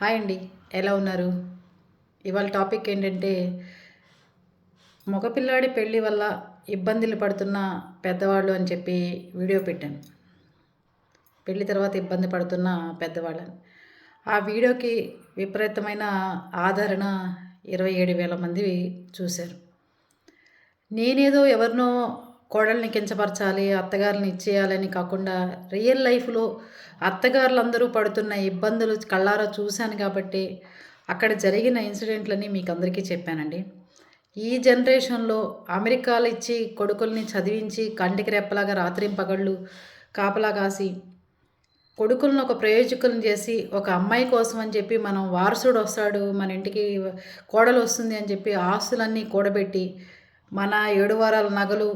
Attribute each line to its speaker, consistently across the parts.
Speaker 1: Hi అండి. ఎలా ఉన్నారు? ఇవాళ టాపిక్ ఏంటంటే మగపిల్లాడి పెళ్ళి వల్ల ఇబ్బందులు పడుతున్న పెద్దవాళ్ళు అని చెప్పి వీడియో పెట్టాను. పెళ్ళి తర్వాత ఇబ్బంది పడుతున్న పెద్దవాళ్ళని. ఆ వీడియోకి విపరీతమైన ఆదరణ ఇరవై ఏడు వేల మంది చూశారు. నేనేదో ఎవరినో కోడల్ని కించపరచాలి అత్తగారిని ఇచ్చేయాలని కాకుండా రియల్ లైఫ్లో అత్తగారులందరూ పడుతున్న ఇబ్బందులు కళ్ళారా చూశాను కాబట్టి అక్కడ జరిగిన ఇన్సిడెంట్లని మీకు అందరికీ చెప్పానండి. ఈ జనరేషన్లో అమెరికాలు ఇచ్చి కొడుకుల్ని చదివించి కంటికి రెప్పలాగా రాత్రింపగళ్ళు కాపలా కాసి కొడుకులను ఒక ప్రయోజకులను చేసి ఒక అమ్మాయి కోసం అని చెప్పి మనం వారసుడు వస్తాడు మన ఇంటికి కోడలు వస్తుంది అని చెప్పి ఆస్తులన్నీ కూడబెట్టి మన ఏడు వారాల నగలు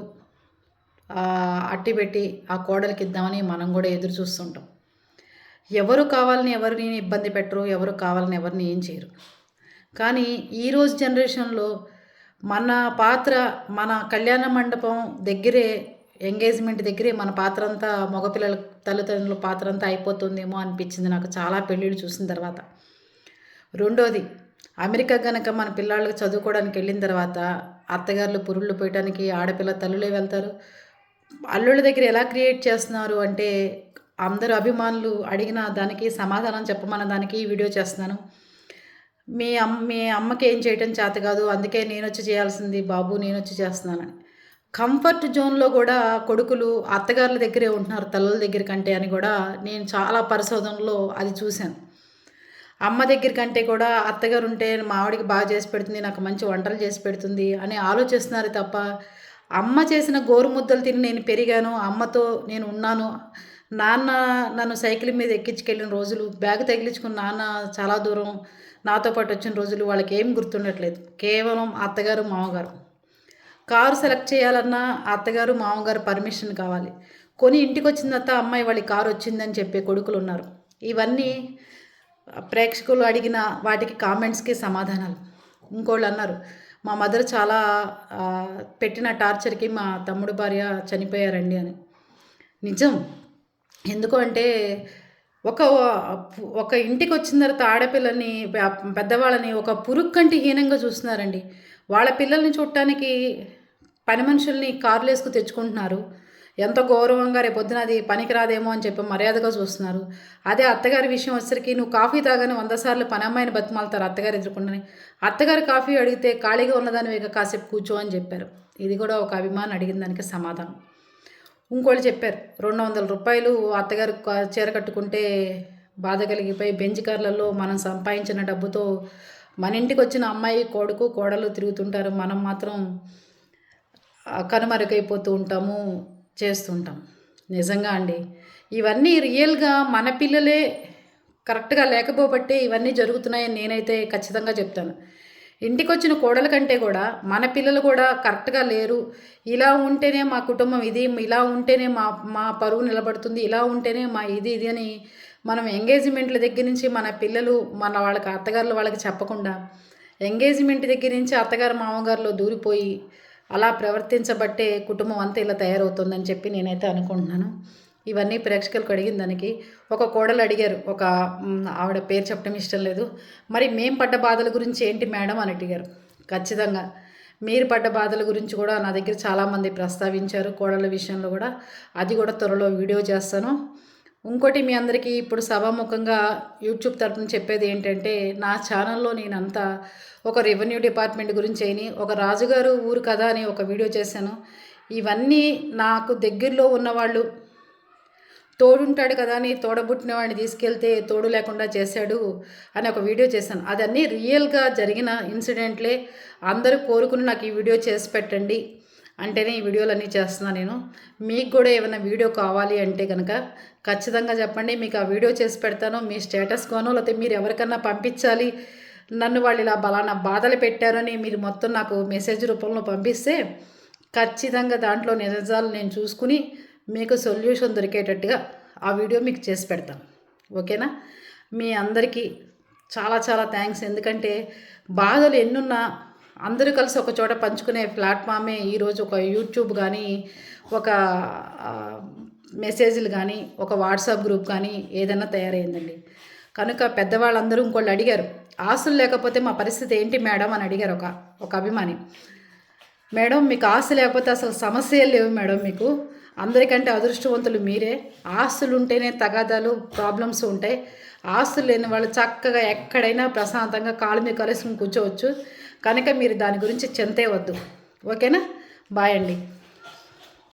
Speaker 1: అట్టి పెట్టి ఆ కోడలికి ఇద్దామని మనం కూడా ఎదురు చూస్తుంటాం. ఎవరు కావాలని ఎవరిని ఇబ్బంది పెట్టరు ఎవరు కావాలని ఎవరిని ఏం చేయరు. కానీ ఈరోజు జనరేషన్లో మన పాత్ర మన కళ్యాణ మండపం దగ్గరే ఎంగేజ్మెంట్ దగ్గరే మన పాత్ర అంతా మగపిల్లల తల్లిదండ్రుల పాత్ర అంతా అయిపోతుందేమో అనిపించింది నాకు చాలా పెళ్ళిళ్ళు చూసిన తర్వాత. రెండోది అమెరికా కనుక మన పిల్లలకి చదువుకోవడానికి వెళ్ళిన తర్వాత అత్తగారులు పురుళ్ళు పోయటానికి ఆడపిల్ల తల్లులే వెళ్తారు. అల్లుళ్ళ దగ్గర ఎలా క్రియేట్ చేస్తున్నారు అంటే అందరు అభిమానులు అడిగిన దానికి సమాధానం చెప్పమన్న దానికి వీడియో చేస్తున్నాను. మీ అమ్మ మీ అమ్మకి ఏం చేయటం చేత కాదు అందుకే నేను వచ్చి చేయాల్సింది బాబు నేను వచ్చి చేస్తున్నానని కంఫర్ట్ జోన్లో కూడా కొడుకులు అత్తగారుల దగ్గరే ఉంటున్నారు తల్లుల దగ్గర కంటే అని కూడా నేను చాలా పరిశోధనలో అది చూశాను. అమ్మ దగ్గర కంటే కూడా అత్తగారు ఉంటే మావిడికి బాగా చేసి పెడుతుంది నాకు మంచి వంటలు చేసి పెడుతుంది అని ఆలోచిస్తున్నారు తప్ప అమ్మ చేసిన గోరుముద్దలు తిని నేను పెరిగాను అమ్మతో నేను ఉన్నాను. నాన్న నన్ను సైకిల్ మీద ఎక్కించుకెళ్ళిన రోజులు బ్యాగ్ తగిలించుకున్న నాన్న చాలా దూరం నాతో పాటు వచ్చిన రోజులు వాళ్ళకి ఏం గుర్తుండట్లేదు. కేవలం అత్తగారు మామగారు. కారు సెలెక్ట్ చేయాలన్నా అత్తగారు మామగారు పర్మిషన్ కావాలి. కొని ఇంటికి వచ్చిన తర్వాత అమ్మాయి వాళ్ళ కారు వచ్చిందని చెప్పే కొడుకులు ఉన్నారు ఇవన్నీ ప్రేక్షకులు అడిగిన వాటికి కామెంట్స్కి సమాధానాలు. ఇంకోళ్ళు అన్నారు మా మదర్ చాలా పెట్టిన టార్చర్కి మా తమ్ముడు భార్య చనిపోయారండి అని. నిజం. ఎందుకు అంటే ఒక ఒక ఇంటికి వచ్చిన తర్వాత ఆడపిల్లని పెద్దవాళ్ళని ఒక పురుగు కంటి హీనంగా చూస్తున్నారండి. వాళ్ళ పిల్లల్ని చూడటానికి పని మనుషుల్ని కార్లు వేసుకు తెచ్చుకుంటున్నారు. ఎంతో గౌరవంగా రేపొద్దున అది పనికిరాదేమో అని చెప్పి మర్యాదగా చూస్తున్నారు. అదే అత్తగారి విషయం వచ్చేసరికి నువ్వు కాఫీ తాగానే వంద సార్లు పని అమ్మాయిని బతిమాలుతారు అత్తగారు ఎదుర్కొండని. అత్తగారు కాఫీ అడిగితే ఖాళీగా ఉన్నదాన్ని ఇక కాసేపు కూర్చో అని చెప్పారు. ఇది కూడా ఒక అభిమానం అడిగిన దానికి సమాధానం. ఇంకోళ్ళు చెప్పారు రెండు వందల రూపాయలు అత్తగారు చీర కట్టుకుంటే బాధ కలిగిపోయి బెంచ్ కార్లలో మనం సంపాదించిన డబ్బుతో మన ఇంటికి వచ్చిన అమ్మాయి కొడుకు కోడలు తిరుగుతుంటారు. మనం మాత్రం కనుమరుగైపోతూ ఉంటాము. చేస్తుంటాం. నిజంగా అండి. ఇవన్నీ రియల్గా మన పిల్లలే కరెక్ట్గా లేకపోబట్టే ఇవన్నీ జరుగుతున్నాయని నేనైతే ఖచ్చితంగా చెప్తాను. ఇంటికి వచ్చిన కోడల కంటే కూడా మన పిల్లలు కూడా కరెక్ట్గా లేరు. ఇలా ఉంటేనే మా కుటుంబం ఇది ఇలా ఉంటేనే మా మా పరువు నిలబడుతుంది ఇలా ఉంటేనే మా ఇది ఇది అని మనం ఎంగేజ్మెంట్ల దగ్గర నుంచి మన పిల్లలు మన వాళ్ళకి అత్తగారులు వాళ్ళకి చెప్పకుండా ఎంగేజ్మెంట్ దగ్గర నుంచి అత్తగారు మామగారులో దూరిపోయి అలా ప్రవర్తించబట్టే కుటుంబం అంతా ఇలా తయారవుతుందని చెప్పి నేనైతే అనుకుంటున్నాను. ఇవన్నీ ప్రేక్షకులకు అడిగిన దానికి ఒక కోడలు అడిగారు. ఒక ఆవిడ పేరు చెప్పడం ఇష్టం లేదు. మరి మేం పడ్డ బాధల గురించి ఏంటి మేడం అని అడిగారు. ఖచ్చితంగా. మీరు పడ్డ బాధల గురించి కూడా నా దగ్గర చాలామంది ప్రస్తావించారు కోడల విషయంలో కూడా. అది కూడా త్వరలో వీడియో చేస్తాను. ఇంకోటి మీ అందరికీ ఇప్పుడు సభాముఖంగా యూట్యూబ్ తరఫున చెప్పేది ఏంటంటే నా ఛానల్లో నేనంతా ఒక రెవెన్యూ డిపార్ట్మెంట్ గురించి అయిని ఒక రాజుగారు ఊరు కదా అని ఒక వీడియో చేశాను. ఇవన్నీ నాకు దగ్గరలో ఉన్నవాళ్ళు తోడుంటాడు కదా అని తోడబుట్టిన వాడిని తీసుకెళ్తే తోడు లేకుండా చేశాడు అని ఒక వీడియో చేశాను. అదన్నీ రియల్గా జరిగిన ఇన్సిడెంట్లే. అందరూ కోరుకుని నాకు ఈ వీడియో చేసి పెట్టండి. అంటేనే ఈ వీడియోలు అన్నీ చేస్తున్నాను నేను. మీకు కూడా ఏమైనా వీడియో కావాలి అంటే కనుక ఖచ్చితంగా చెప్పండి. మీకు ఆ వీడియో చేసి పెడతాను. మీ స్టేటస్ కోనో లేకపోతే మీరు ఎవరికన్నా పంపించాలి. నన్ను వాళ్ళు ఇలా బలానా బాధలు పెట్టారని మీరు మొత్తం నాకు మెసేజ్ రూపంలో పంపిస్తే ఖచ్చితంగా దాంట్లో నిజాలు నేను చూసుకుని మీకు సొల్యూషన్ దొరికేటట్టుగా ఆ వీడియో మీకు చేసి పెడతాను. ఓకేనా? మీ అందరికీ చాలా చాలా థ్యాంక్స్. ఎందుకంటే బాధలు ఎన్నున్నా అందరూ కలిసి ఒక చోట పంచుకునే ప్లాట్ఫామే ఈరోజు ఒక యూట్యూబ్ కానీ ఒక మెసేజ్లు కానీ ఒక వాట్సాప్ గ్రూప్ కానీ ఏదైనా తయారైందండి. కనుక పెద్దవాళ్ళందరూ ఇంకోళ్ళు అడిగారు ఆస్తులు లేకపోతే మా పరిస్థితి ఏంటి మేడం? అని అడిగారు ఒక ఒక అభిమాని. మేడం మీకు ఆశ లేకపోతే అసలు సమస్యలు లేవు మేడం మీకు. అందరికంటే అదృష్టవంతులు మీరే. ఆస్తులు ఉంటేనే తగాదాలు ప్రాబ్లమ్స్ ఉంటాయి. ఆస్తులు లేని వాళ్ళు చక్కగా ఎక్కడైనా ప్రశాంతంగా కాలు మీద కలుసుకుని కూర్చోవచ్చు. కనుక మీరు దాని గురించి చింతే వద్దు. ఓకేనా? బాయ్ అండి.